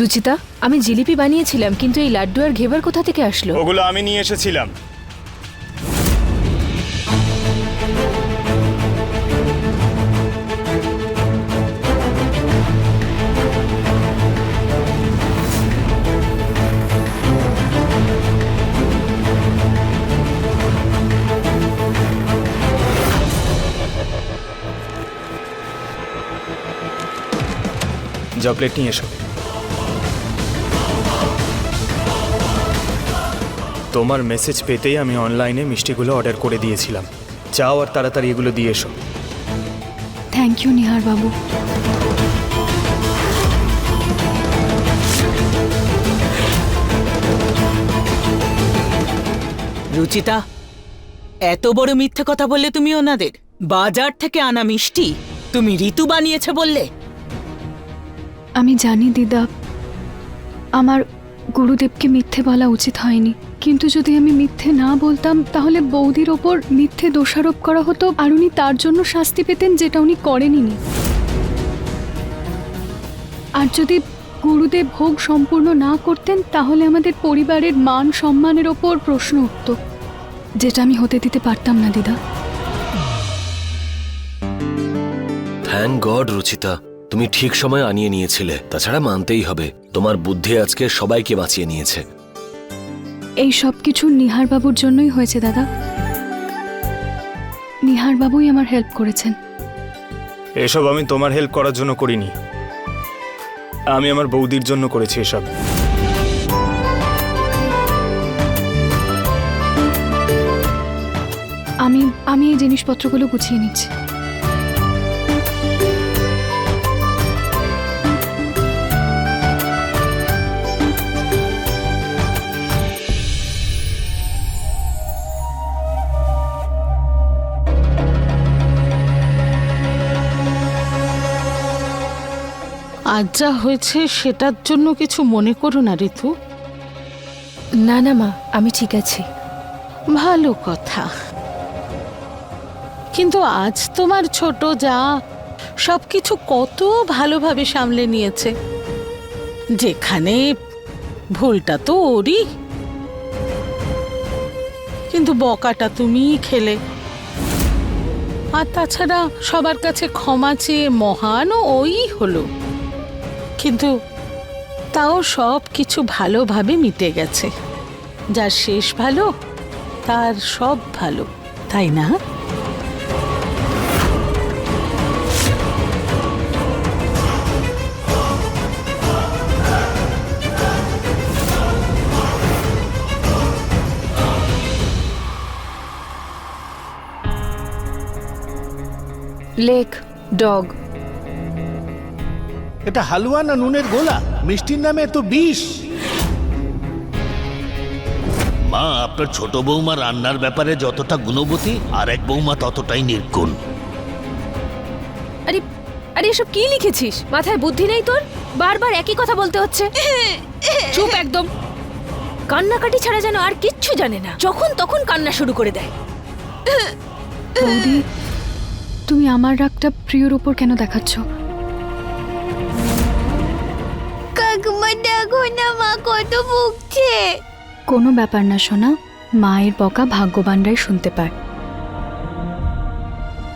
রুচিতা আমি জিলিপি বানিয়েছিলাম কিন্তু এই লাড্ডু আর ঘেবার কোথা থেকে আসলো? ওগুলো আমি নিয়ে এসেছিলাম। যা প্লেট নিয়ে এসো। তোমার মেসেজ পেতেই আমি অনলাইনে মিষ্টিগুলো অর্ডার করে দিয়েছিলাম। চাও আর তাড়াতাড়ি এগুলো দিয়ে এসো। থ্যাংক ইউ নিহার বাবু। রুচিতা এত বড় মিথ্যে কথা বললে তুমি ওনাদের। বাজার থেকে আনা মিষ্টি তুমি ঋতু বানিয়েছে বললে। আমি জানি দিদা আমার গুরুদেবকে মিথ্যে বলা উচিত হয়নি। কিন্তু যদি আমি মিথ্যে না বলতাম, তাহলে বৌদির ওপর মিথ্যে দোষারোপ করা হতো আর উনি তার জন্য শাস্তি পেতেন যেটা উনি করেনি আর যদি গুরুদেব ভোগ সম্পূর্ণ না করতেন, তাহলে আমাদের পরিবারের মান সম্মানের ওপর প্রশ্ন উঠত। যেটা আমি হতে দিতে পারতাম না, দিদা। Thank God, Ruchita. তুমি ঠিক সময় আনিয়ে নিয়েছিলে। তাছাড়া মানতেই হবে। তোমার বুদ্ধি আজকে সবাইকে বাঁচিয়ে নিয়েছে। এই সব কিছু নিহার বাবুর জন্যই হয়েছে দাদা। নিহার বাবুই আমার হেল্প করেছেন। এসব আমি তোমার হেল্প করার জন্য করিনি। আমি আমার বৌদির জন্য করেছি এসব। আমি আমি এই জিনিসপত্রগুলো গুছিয়ে নিচ্ছি। আজ যা হয়েছে সেটার জন্য কিছু মনে করো না ঋতু। না না মা আমি ঠিক আছি। ভালো কথা। কিন্তু আজ তোমার ছোট যা সবকিছু কত ভালোভাবে সামলে নিয়েছে। যেখানে ভুলটা তো ওরই। কিন্তু বকাটা তুমিই খেলে। আর তাছাড়া সবার কাছে ক্ষমা চেয়ে মহানও ওই হলো। কিন্তু তাও সব কিছু ভালোভাবে মিটে গেছে। যার শেষ ভালো, তার সব ভালো, তাই না? লেক, ডগ এটা হালুয়া না নুনের গোলা? মিষ্টির নামে তো বিষ। মা আপনার ছোট বৌমা রান্নার ব্যাপারে যতটা গুণবতী আর এক বৌমা ততটাই নির্গুণ। আরে আরে এসব কি লিখেছিস? মাথায় বুদ্ধি নেই তোর? বারবার একই কথা বলতে হচ্ছে। চুপ একদম। কান্নাকাটি ছাড়া যেন আর কিচ্ছু জানে না। যখন তখন কান্না শুরু করে দেয়। তুমি আমার রাগটা প্রিয়র উপর কেন দেখাচ্ছ? দেখো না মা, কত ভুগছে। কোনো ব্যাপার না শোনা মায়ের বকা ভাগ্যবানরাই শুনতে পায়।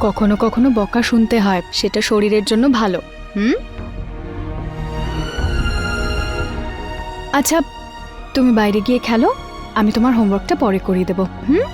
কখনো কখনো বকা শুনতে হয়, সেটা শরীরের জন্য ভালো। হুম? আচ্ছা তুমি বাইরে গিয়ে খেলো, আমি তোমার হোমওয়ার্কটা পরে করিয়ে দেবো। হুম?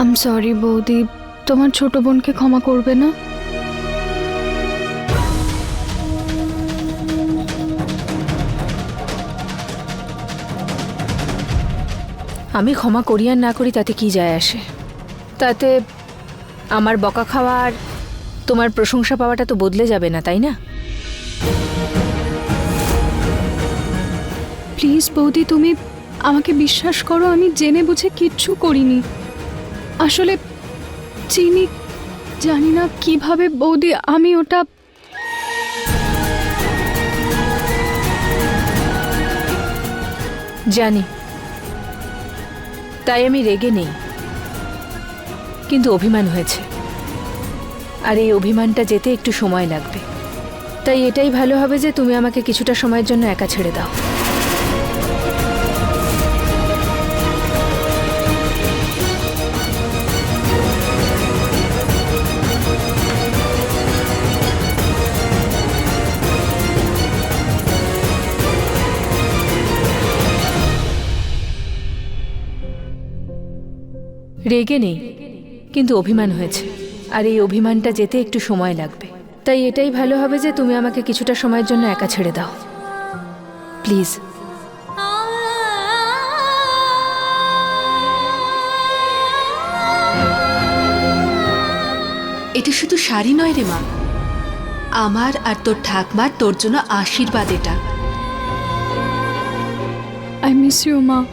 আম সরি বৌদি। তোমার ছোট বোনকে ক্ষমা করবে না? আমি ক্ষমা করি আর না করি তাতে কি যায় আসে? তাতে আমার বকা খাওয়া আর তোমার প্রশংসা পাওয়াটা তো বদলে যাবে না তাই না? প্লিজ বৌদি তুমি আমাকে বিশ্বাস করো আমি জেনে বুঝে কিচ্ছু করিনি। আসলে চিনি, জানি না কীভাবে, বৌদি, আমি ওটা জানি। তাই আমি রেগে নেই। কিন্তু অভিমান হয়েছে। আর এই অভিমানটা যেতে একটু সময় লাগবে। তাই এটাই ভালো হবে যে তুমি আমাকে কিছুটা সময়ের জন্য একা ছেড়ে দাও। রেগে নেই কিন্তু অভিমান হয়েছে। আর এই অভিমানটা যেতে একটু সময় লাগবে। তাই এটাই ভালো হবে যে তুমি আমাকে কিছুটা সময়ের জন্য একা ছেড়ে দাও। প্লিজ। এটা শুধু শাড়ি নয় রে মা। আমার আর তোর ঠাকমার তোর জন্য আশীর্বাদ এটা। আই মিস ইউ মা।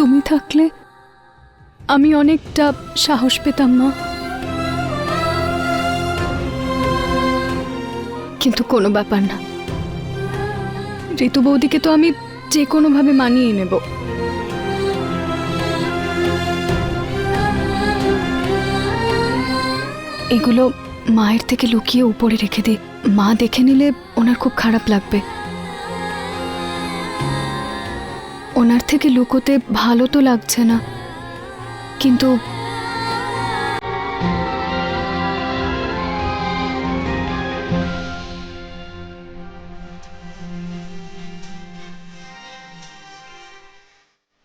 তুমি থাকলে আমি অনেকটা সাহস পেতাম মা। কিন্তু কোনো ব্যাপার না। ঋতু বৌদিকে তো আমি যে কোনোভাবে মানিয়ে নেব। এগুলো মায়ের থেকে লুকিয়ে উপরে রেখে দিই মা দেখে নিলে ওনার খুব খারাপ লাগবে। ওনার থেকে লুকোতে ভালো তো লাগছে না। কিন্তু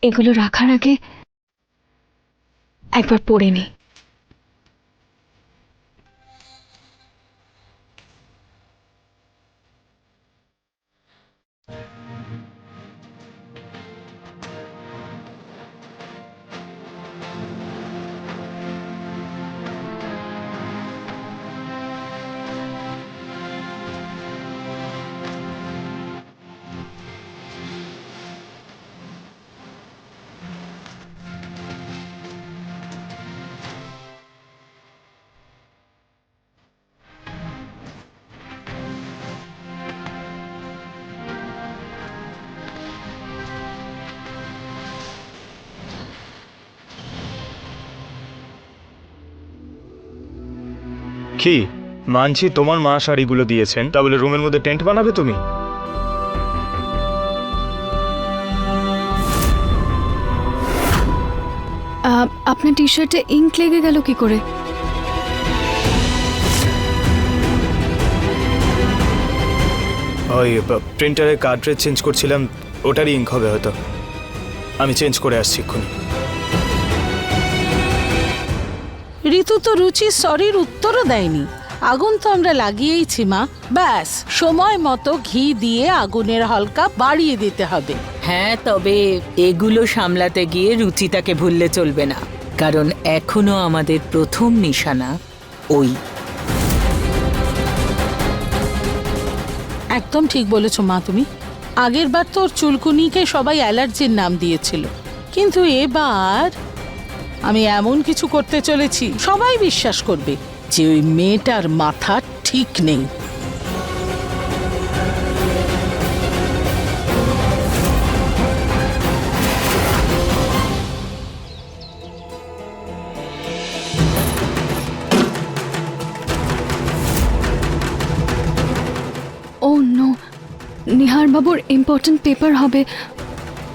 এগুলো রাখার আগে একবার পড়ে নিই কি? মানছি তোমার মা শাড়িগুলো দিয়েছেন। তা বলে রুমের মধ্যে টেন্ট বানাবে তুমি? আপনার টি শার্টে ইঙ্ক লেগে গেল কি করে? ওই প্রিন্টারের কার্ট্রেজ চেঞ্জ করছিলাম ওটারই ইঙ্ক হবে হয়তো। আমি চেঞ্জ করে আসছি এক্ষুনি। ঋতু তো রুচি সরির উত্তরও দেয়নি। আগুন তো আমরা লাগিয়েইছি মা। ব্যাস সময় মতো ঘি দিয়ে আগুনের হালকা বাড়িয়ে দিতে হবে। হ্যাঁ তবে এগুলো সামলাতে গিয়ে রুচিতাকে ভুললে চলবে না। কারণ এখনও আমাদের প্রথম নিশানা ওই। একদম ঠিক বলেছ মা তুমি। আগের বার তোর চুলকুনিকে সবাই অ্যালার্জির নাম দিয়েছিল। কিন্তু এবার আমি এমন কিছু করতে চলেছি, সবাই বিশ্বাস করবে যে ওই মেয়েটার মাথা ঠিক নেই। নিহার বাবুর ইম্পর্ট্যান্ট পেপার হবে।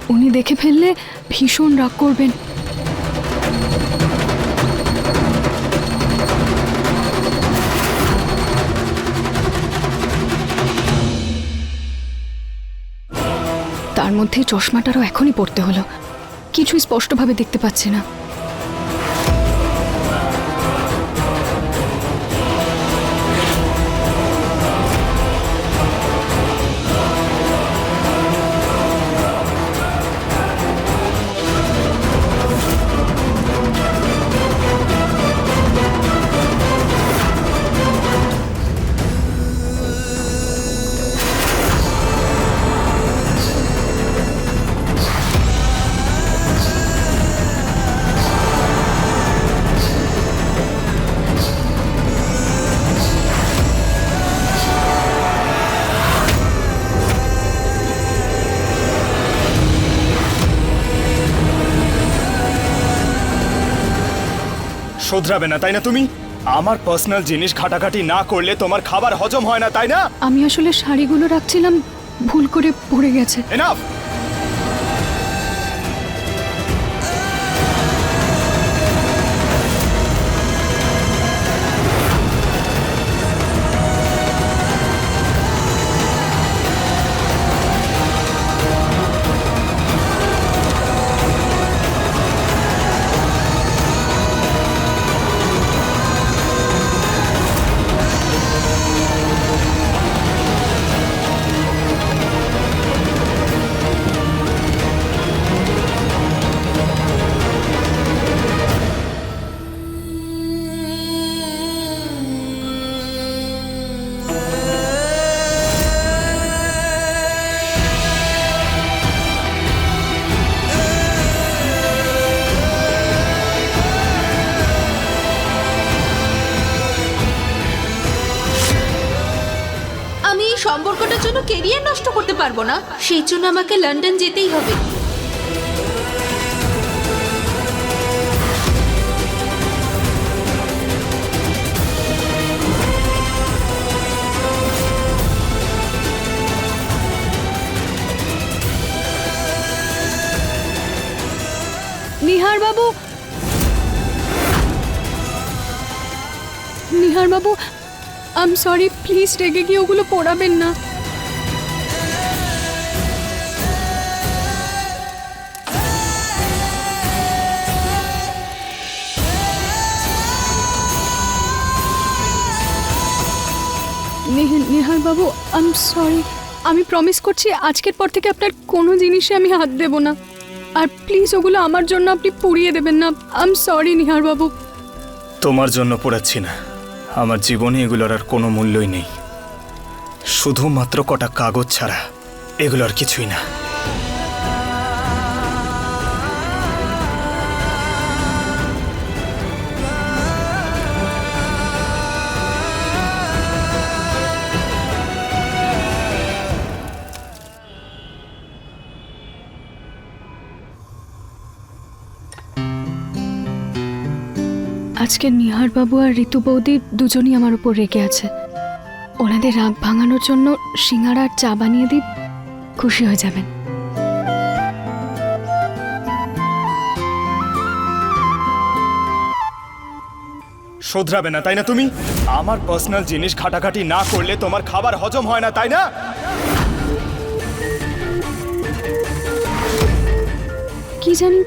উনি দেখে ফেললে ভীষণ রাগ করবেন। তার মধ্যে চশমাটারও এখনই পড়তে হলো। কিছুই স্পষ্টভাবে দেখতে পাচ্ছে না। শোধরাবে না তাই না তুমি? আমার পার্সোনাল জিনিস ঘাটাঘাটি না করলে তোমার খাবার হজম হয় না তাই না? আমি আসলে শাড়িগুলো রাখছিলাম ভুল করে পড়ে গেছে। এনাফ নষ্ট করতে পারব না। সেই জন্য আমাকে লন্ডন যেতেই হবে। নিহার বাবু নিহার বাবু আম সরি প্লিজ রেগে গিয়ে ওগুলো পড়াবেন না। Nihar babu I am sorry আমি প্রমিস করছি, আজকের পর থেকে আপনার কোনো জিনিসে আমি হাত দেব না। আর প্লিজ ওগুলো আমার জন্য আপনি পুড়িয়ে দেবেন না। আই এম সরি নিহার বাবু। তোমার জন্য পোড়াচ্ছি না। আমার জীবনে এগুলোর আর কোনো মূল্যই নেই। শুধুমাত্র কটা কাগজ ছাড়া এগুলোর কিছুই না। আজকে নিহার বাবু আর ঋতু বৌদি দুজনই আমার উপর রেগে আছে। ওনাদের রাগ ভাঙানোর জন্য সিঙ্গারা আর চা বানিয়ে দিই খুশি হয়ে যাবেন। শোধরাবে না তাই না তুমি? আমার পার্সোনাল জিনিস ঘাটাঘাটি না করলে তোমার খাবার হজম হয় না তাই না? কি জানি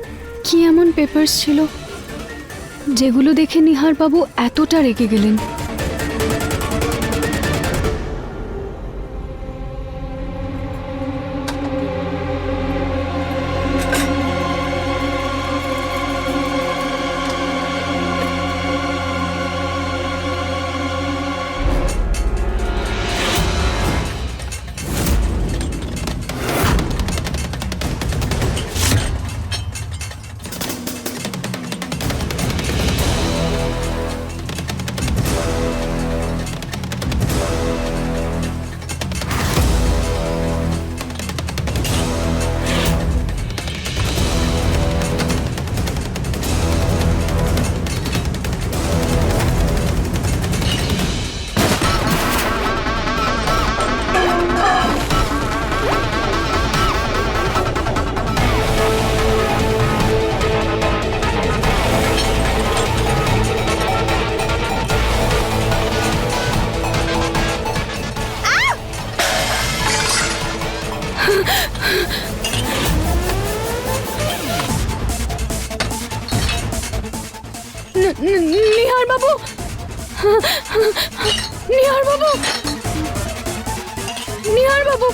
কি এমন পেপার্স ছিল? যেগুলো দেখে নিহার বাবু এতটা রেগে গেলেন। নিহার বাবু! নিহার বাবু!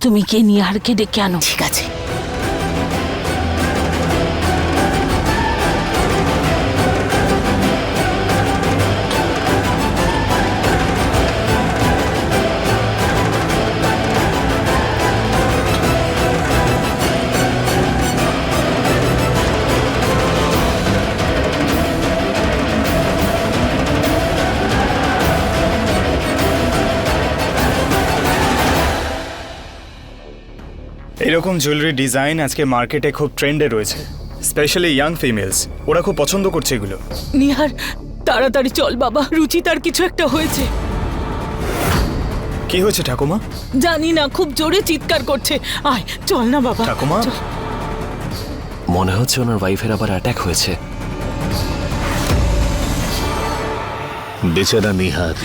তুমি কে নিহারকে ডেকে আনো? ঠিক আছে। এরকম জুয়েলারি ডিজাইন আজকে মার্কেটে খুব ট্রেন্ডে রয়েছে স্পেশালি ইয়াং ফিমেলস ওরা খুব পছন্দ করছে এগুলো। নিহার তাড়াতাড়ি চল বাবা রুচিতার কিছু একটা হয়েছে। কি হয়েছে ঠাকুমা? জানি না খুব জোরে চিৎকার করছে। আয় চল না বাবা। ঠাকুমা? মনে হচ্ছে ওনার ওয়াইফের আবার অ্যাটাক হয়েছে। বেচারা নিহার।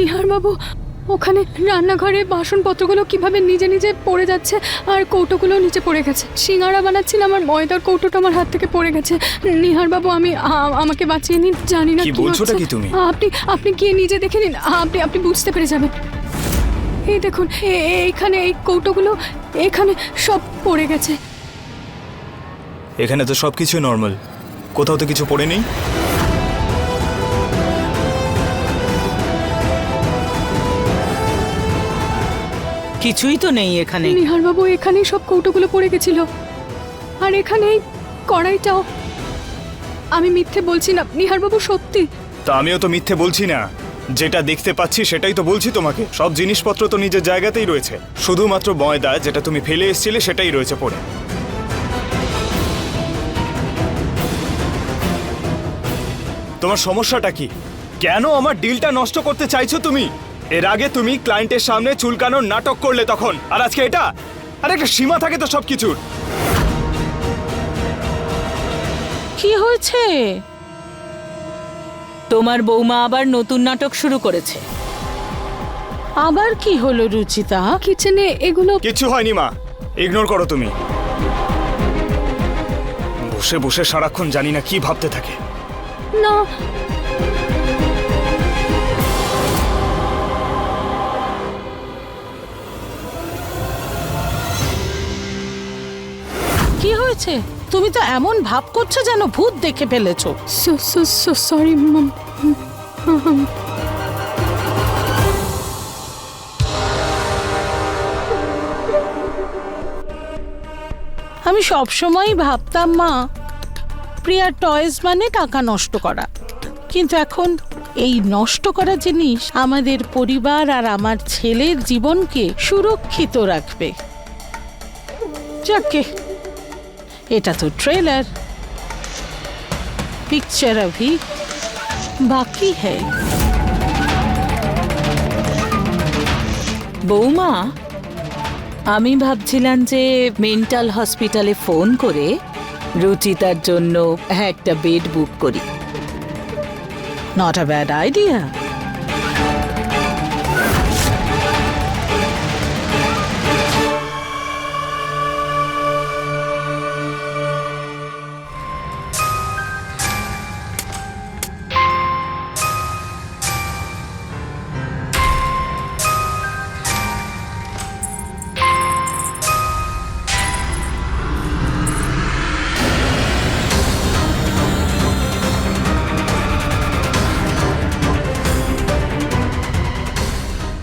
নিহার বাবু ওখানে রান্নাঘরে বাসনপত্রগুলো কীভাবে নিজে নিজে পড়ে যাচ্ছে আর কৌটোগুলো নিচে পড়ে গেছে। সিঙ্গারা বানাচ্ছিল আমার ময়দার কৌটোটা আমার হাত থেকে পড়ে গেছে। নিহার বাবু আমি আমাকে বাঁচিয়ে নিন জানি না কি বলছোটা হচ্ছে। কি তুমি? আপনি আপনি গিয়ে নিজে দেখে নিন আপনি আপনি বুঝতে পেরে যাবেন। এই দেখুন এইখানে এই কৌটোগুলো এখানে সব পড়ে গেছে। এখানে তো সব কিছু নর্মাল। কোথাও তো কিছু পড়ে নেই। কিছুই তো নেই এখানে। নিহার বাবু এখানেই সব কৌটোগুলো পড়ে গেছিল। আর এখানেই কড়াইটাও। আমি মিথ্যে বলছি না নিহার বাবু সত্যি। তা আমিও তো মিথ্যে বলছি না। যেটা দেখতে পাচ্ছি সেটাই তো বলছি তোমাকে। সব জিনিসপত্র তো নিজের জায়গাতেই রয়েছে। শুধুমাত্র ময়দা যেটা তুমি ফেলে এসেছিলে সেটাই রয়েছে পড়ে। তোমার সমস্যাটা কি? কেন আমার ডিলটা নষ্ট করতে চাইছো তুমি? এর আগে তুমি ক্লায়েন্টের সামনে চুলকানোর নাটক করলে তখন। আর আজকে এটা? আর একটা সীমা থাকে তো সবকিছুর। কি হয়েছে? তোমার বৌমা আবার নতুন নাটক শুরু করেছে। আবার কি হলো রুচিতা? কিচেনে এগুলো কিছু হয়নি মা। ইগনোর করো তুমি। বসে বসে সারাক্ষণ জানি না কি ভাবতে থাকে। না হয়েছে তুমি তো এমন ভাব করছ যেন ভূত দেখে ফেলেছো। সরি আমি সবসময়ই ভাবতাম মা প্রিয়া টয়েস মানে টাকা নষ্ট করা। কিন্তু এখন এই নষ্ট করা জিনিস আমাদের পরিবার আর আমার ছেলের জীবনকে সুরক্ষিত রাখবে। যাকে এটা তো ট্রেলার পিকচার অভি বাকি হ্যায় বৌমা, আমি ভাবছিলাম যে মেন্টাল হসপিটালে ফোন করে রুচিতার জন্য একটা বেড বুক করি। নট আ ব্যাড আইডিয়া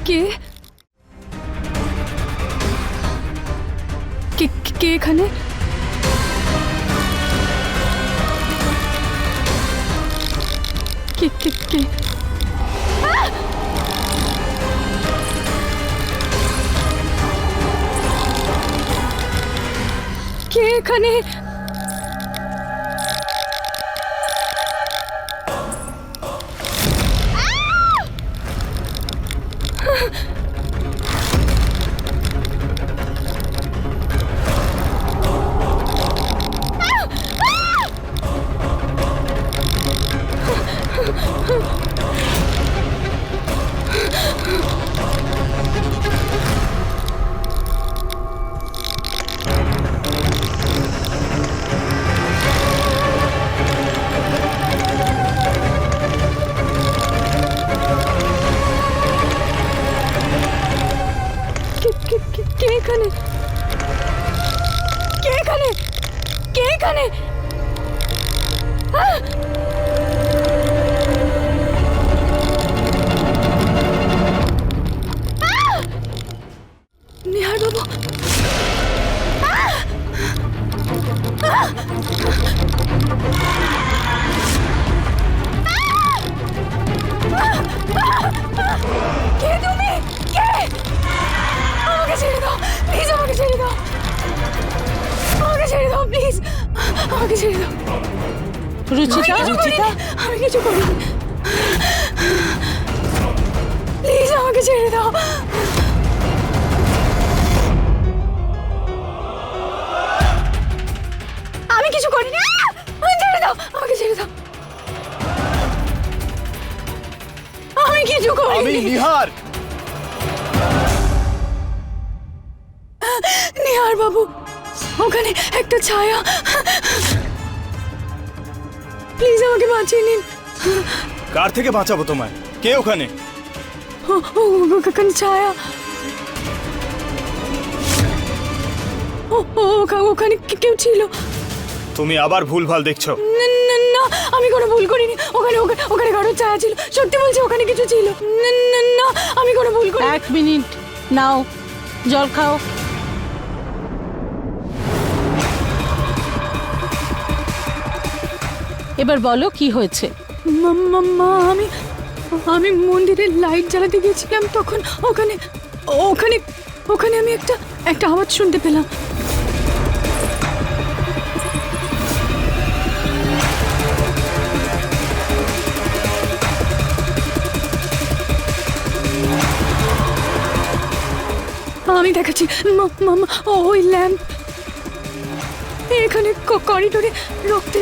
কে কে কে- কে এখানে কে কে কে আহ! কে এখানে কে তুমি কে আমাকে ছেড়ে দাও প্লিজ আমাকে ছেড়ে দাও আমাকে ছেড়ে দাও প্লিজ আমাকে ছেড়ে দাও রুচিতা রুচিতা আমি কিছু করিনি প্লিজ আমাকে ছেড়ে দাও আমি কিছু করিনি আহ! আমাকে ছেড়ে দাও আমাকে ছেড়ে দাও আমি কিছু আমি করিনি নিহার নিহার বাবু ওখানে একটা ছায়া প্লিজ আমাকে বাঁচিয়ে নিন কার থেকে বাঁচাবো তোমায় কে ওখানে ও- ও- ওখানে ছায়া ও- ও- ওখা- ওখানে কে- কেউ ছিল তুমি আবার ভুল ভুলভাল দেখছ। না, না, না আমি কোনো ভুল করিনি। ওখানে ওখানে ওখানে কারোর ছায়া ছিল। সত্যি বলছি ওখানে কিছু ছিল। না, না, না আমি কোনো ভুল করি এক মিনিট নাও জল খাও। এবার বলো কি হয়েছে? মা- মা- মা আমি আমি মন্দিরের লাইট জ্বালাতে গিয়েছিলাম তখন। ওখানে ওখানে ওখানে আমি একটা একটা আওয়াজ শুনতে পেলাম। আমি দেখাচ্ছি। মামা ওই ল্যাম্প। এখানে করিডোরে রক্তে